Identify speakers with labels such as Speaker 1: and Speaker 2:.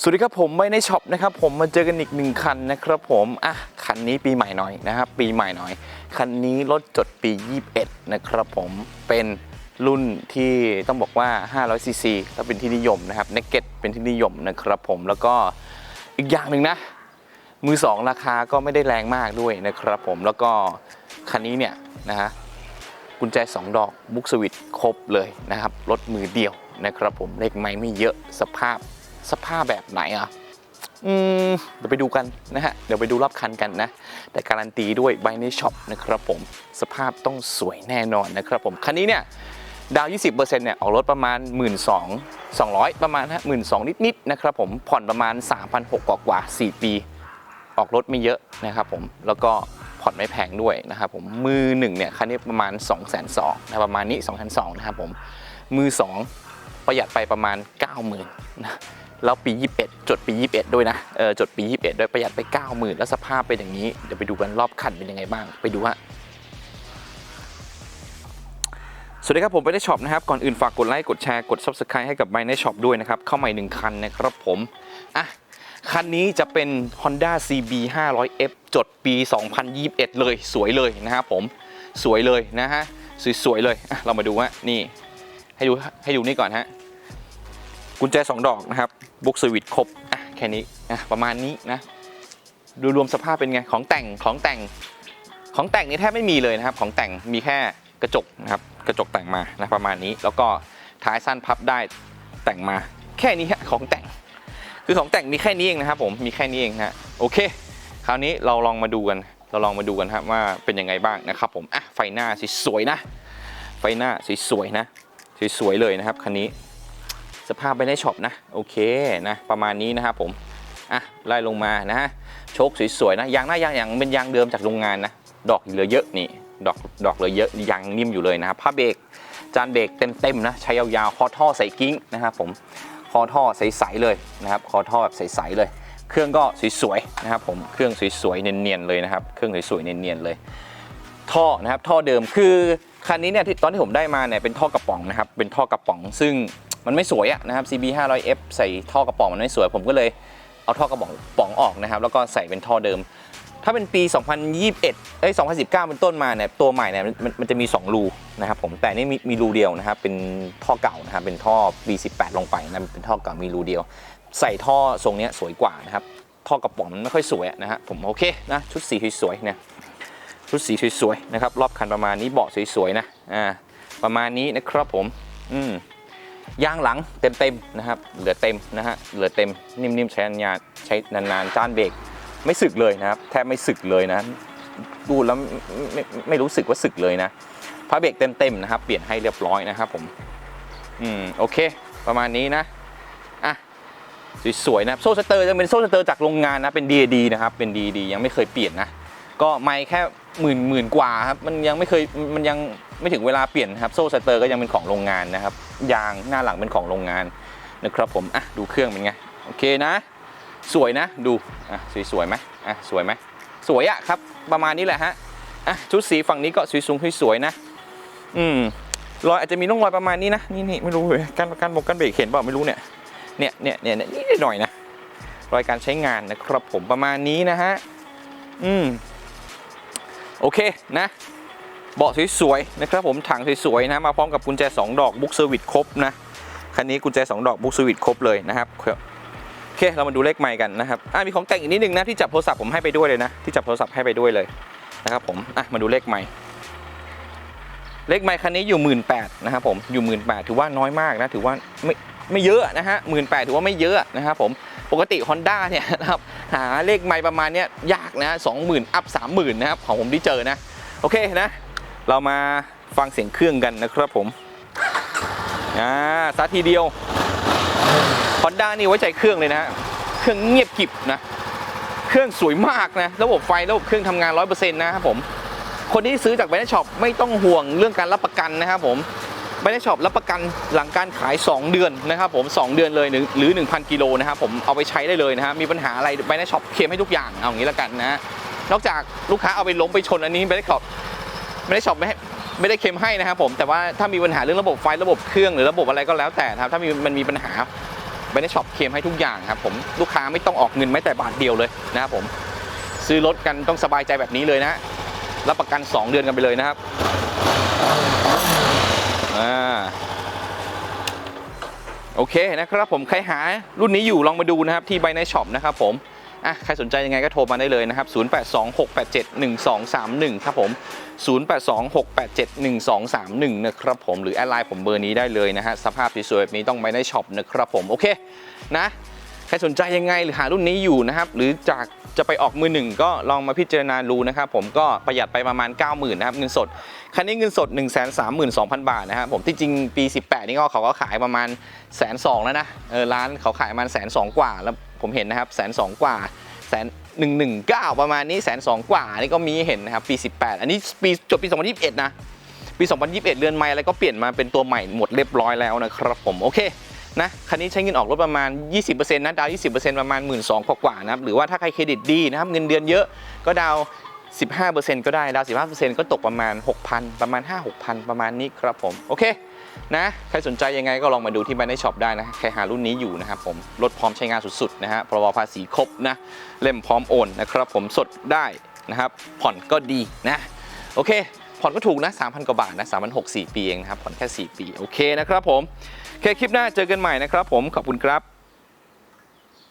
Speaker 1: สวัสดีครับผมไม่ในช็อปนะครับผมมาเจอกันอีกหนึ่งคันนะครับผมอะคันนี้ปีใหม่หน่อยนะครับ ปีใหม่หน่อย คันนี้รถจดปี 21 นะครับผมเป็นรุ่นที่ต้องบอกว่า 500 ซีซีแล้วเป็นที่นิยมนะครับเนกเก็ตเป็นที่นิยมนะครับผมแล้วก็อีกอย่างหนึ่งนะ มือสองราคาก็ไม่ได้แรงมากด้วยนะครับผมแล้วก็คันนี้เนี่ยนะฮะกุญแจ 2 ดอกบุกสวิตครบเลยนะครับรถมือเดียวนะครับผมเลขไม้ไม่เยอะสภาพ สภาพแบบไหนอะอืมเดี๋ยวไปดูกันนะฮะ เดี๋ยวไปดูรอบคันกันนะ แต่การันตีด้วยไบในช็อปนะครับผม สภาพต้องสวยแน่นอนนะครับผม คันนี้เนี่ย ดาว 20%เนี่ย ออกรถประมาณ 1 2 2 0 200 ประมาณฮะหมื่นสองนิดๆนะครับผม ผ่อนประมาณ 3,600 กว่ากว่า 4 ปี ออกรถไม่เยอะนะครับผม แล้วก็ผ่อนไม่แพงด้วยนะครับผม มือหนึ่งเนี่ย คันนี้ประมาณ 2 2 0 0 0นะประมาณนี้ 2 2 0 0นะครับผม มือ 2 ประหยัดไปประมาณ 90,000นะ แล้วปี 21 จดปี 21 ด้วยนะเออจดปี 21 ด้วยประหยัดไป 90,000 แล้วสภาพเป็นอย่างนี้ เดี๋ยวไปดูกันรอบคันเป็นยังไงบ้าง ไปดูฮะสวัสดีครับ ผมไปได้ช็อปนะครับ ก่อนอื่นฝากกดไลค์ กดแชร์ กด subscribe ให้กับไบในช็อปด้วยนะครับ เข้าใหม่หนึ่งคันนะครับผมอะคันนี้จะเป็น Honda CB 500F จดปี 2021 เลยสวยเลยนะครับผมสวยเลยนะฮะสวยๆเลยเรามาดูฮะนี่ ให้ดูให้ดูนี่ก่อนฮะ กุญแจ 2 ดอกนะครับบุ๊กสวิตครบอะแค่นี้นะประมาณนี้นะดูรวมสภาพเป็นไงของแต่งของแต่งของแต่งนี่แทบไม่มีเลยนะครับ ของแต่งมีแค่กระจกนะครับกระจกแต่งมานะประมาณนี้ แล้วก็ท้ายสั้นพับได้แต่งมา แค่นี้ฮะของแต่ง คือของแต่งมีแค่นี้เองนะครับผมมีแค่นี้เองฮะโอเค คราวนี้เราลองมาดูกันเราลองมาดูกันครับว่าเป็นยังไงบ้างนะครับผมอะไฟหน้าสวยๆนะ ไฟหน้าสวยๆนะสวยๆเลยนะครับคันนี้ สภาพไปในช็อปนะ โอเคนะ ประมาณนี้นะครับผมอะไล่ลงมานะฮะโชคสวยๆนะยางหน้ายางอย่างเป็นยางเดิมจากโรงงานนะ ดอกเหลือเยอะนี่ดอกดอกเหลือเยอะยางนิ่มอยู่เลยนะครับผ้าเบรกจานเบรกเต็มๆนะใช้ยาวๆคอท่อใส่กิ้งนะครับผมคอท่อใสๆเลยนะครับคอท่อแบบใสๆเลย เครื่องก็สวยๆนะครับผมเครื่องสวยๆเนียนๆเลยนะครับเครื่องสวยๆเนียนๆเลย ท่อนะครับท่อเดิมคือคันนี้เนี่ยที่ตอนที่ผมได้มาเนี่ยเป็นท่อกระป๋องนะครับเป็นท่อกระป๋องซึ่ง มันไม่สวยอะนะครับ CB 500F ใส่ท่อกระป๋องมันไม่สวย ผมก็เลยเอาท่อกระป๋องป๋องออกนะครับ แล้วก็ใส่เป็นท่อเดิม ถ้าเป็นปี 2021 เอ้ย 2019 เป็นต้นมาเนี่ยตัวใหม่เนี่ยมันมันจะมี 2 รูนะครับผมแต่นี่มีมีรูเดียวนะครับ เป็นท่อเก่านะครับเป็นท่อ B18 ลงไปนะเป็นท่อเก่ามีรูเดียว ใส่ท่อทรงนี้สวยกว่านะครับท่อกระป๋องมันไม่ค่อยสวยอะนะฮะผมโอเคนะชุดสีสวยๆเนี่ยชุดสีสวยๆนะครับรอบคันประมาณนี้เบาะสวยๆนะอ่าประมาณนี้นะครับผม อืม ยางหลังเต็มๆนะครับ เหลือเต็มนะฮะ เหลือเต็มนิ่มๆใช้นานๆใช้นานๆจานเบรกไม่สึกเลยนะครับ แทบไม่สึกเลยนะดูแล้วไม่ไม่ไม่รู้สึกว่าสึกเลยนะพระเบรกเต็มๆนะครับ เปลี่ยนให้เรียบร้อยนะครับผมอืมโอเค ประมาณนี้นะอะสวยๆนะโซ่สเตอร์จะเป็นโซ่สเตอร์จากโรงงานนะเป็น DAD นะครับเป็น DAD ยังไม่เคยเปลี่ยนนะก็ไม่แค่ หมื่นหมื่นกว่าครับมันยังไม่เคยมันยังไม่ถึงเวลาเปลี่ยนครับโซ่สเตอร์ก็ยังเป็นของโรงงานนะครับยางหน้าหลังเป็นของโรงงานนะครับผมอะดูเครื่องเป็นไงโอเคนะ สวยนะดูอะสวยสวยๆไหมอะสวยไหมสวยอะครับประมาณนี้แหละฮะอะชุดสีฝั่งนี้ก็สวยสูงสวยๆนะ อืมรอยอาจจะมีร่องรอยประมาณนี้นะนี่นี่ไม่รู้เลยการการบกการเบรกเห็นเปล่าไม่รู้เนี่ยเนี่ยเนี่ยเนี่ยเนี่ยนิดหน่อยนะรอยการใช้งานนะครับผมประมาณนี้นะฮะอืม โอเคนะเบาะสวยๆนะครับผมถังสวยๆนะมาพร้อมกับกุญแจ 2 ดอกบุ๊กเซอร์วิสครบนะคันนี้กุญแจ 2 ดอกบุ๊กเซอร์วิสครบเลยนะครับโอเคเรามาดูเลขใหม่กันนะครับอะมีของแต่งอีกนิดนึงนะที่จับโทรศัพท์ผมให้ไปด้วยเลยนะที่จับโทรศัพท์ให้ไปด้วยเลยนะครับผมอะมาดูเลขใหม่เลขใหม่คันนี้อยู่หมื่นแปดนะครับผมอยู่หมื่นแปดถือว่าน้อยมากนะ ถือว่าไม่ ไม่เยอะนะฮะหมื่นแปดถือว่าไม่เยอะนะครับผมปกติ Honda เนี่ยนะครับหาเลขใหม่ประมาณเนี้ยยากนะสองหมื่นอัพสามหมื่นนะครับของผมที่เจอนะ โอเคนะ เรามาฟังเสียงเครื่องกันนะครับผมอ่าสาทีเดียว Honda นี่ไว้ใจเครื่องเลยนะเครื่องเงียบกิบนะเครื่องสวยมากนะระบบไฟระบบเครื่องทำงาน 100%นะครับผมคนที่ซื้อจากไบเนช็อปไม่ต้องห่วงเรื่องการรับประกันนะครับผม ไบเนช็อปรับประกันหลังการขาย 2 เดือนนะครับผม 2 เดือนเลยหรือหรือ1,000 กิโลนะครับผมเอาไปใช้ได้เลยนะฮะมีปัญหาอะไรไบเนช็อปเคลมให้ทุกอย่างเอาอย่างนี้แล้วกันนะนอกจากลูกค้าเอาไปล้มไปชนอันนี้ไบเนช็อปไบเนช็อปไม่ให้ไม่ได้เคลมให้นะครับผมแต่ว่าถ้ามีปัญหาเรื่องระบบไฟระบบเครื่องหรือระบบอะไรก็แล้วแต่ครับถ้ามีมันมีปัญหาไปในช็อปเคลมให้ทุกอย่างครับผมลูกค้าไม่ต้องออกเงินแม้แต่บาทเดียวเลยนะครับผมซื้อรถกันต้องสบายใจแบบนี้เลยนะรับประกัน 2 เดือนกันไปเลยนะครับอ่า โอเคนะครับผมใครหารุ่นนี้อยู่ลองมาดูนะครับที่ไบในช็อปนะครับผมอะใครสนใจยังไงก็โทรมาได้เลยนะครับ 0826871231 ครับผม 0826871231 นะครับผม หรือแอดไลน์ผมเบอร์นี้ได้เลยนะฮะ สภาพสวยๆแบบนี้ต้องไปในช็อปนะครับผม โอเค นะ ใครสนใจยังไงหรือหารุ่นนี้อยู่นะครับหรือจากจะไปออกมือหนึ่งก็ลองมาพิจารณาดูนะครับผมก็ประหยัดไปประมาณ 90,000นะครับเงินสดคันนี้เงินสด 1 3 2 0 0 0 บาทนะครับผมที่จริงปี 18 นี่ก็เขาก็ขายประมาณแสนสองแล้วนะเออร้านเขาขายประมาณแสนสองกว่าแล้วผมเห็นนะครับแสนสองกว่าแสนหนึ่งหนึ่งเก้าประมาณนี้แสนสองกว่านี่ก็มีเห็นนะครับปี 18 อันนี้ปีจบปี 2021 นะปี 2021 เรือนไม้อะไรก็เปลี่ยนมาเป็นตัวใหม่หมดเรียบร้อยแล้วนะครับผมโอเค นะคันนี้ใช้เงินออกรถประมาณ 20%นะดาวน์20%ประมาณ 1 2ื่นกว่าๆนะครับหรือว่าถ้าใครเครดิตดีนะครับเงินเดือนเยอะก็ดาวน์15%ก็ได้ดาวน์15%ก็ตกประมาณ 6,000 ประมาณ 5-6,000 ประมาณนี้ครับผม โอเคนะใครสนใจยังไงก็ลองมาดูที่บ้านในช็อปได้นะใครหารุ่นนี้อยู่นะครับผมรถพร้อมใช้งานสุดๆนะฮะพรบภาษีครบนะเล่มพร้อมโอนนะครับผมสดได้นะครับผ่อนก็ดีนะโอเค ผ่อนก็ถูกนะ 3,000 กว่าบาทนะ3 0 0 6 4ปีเองนะครับ ผ่อนแค่ 4 ปี โอเคนะครับผม โอเค คลิปหน้าเจอกันใหม่นะครับผม ขอบคุณครับ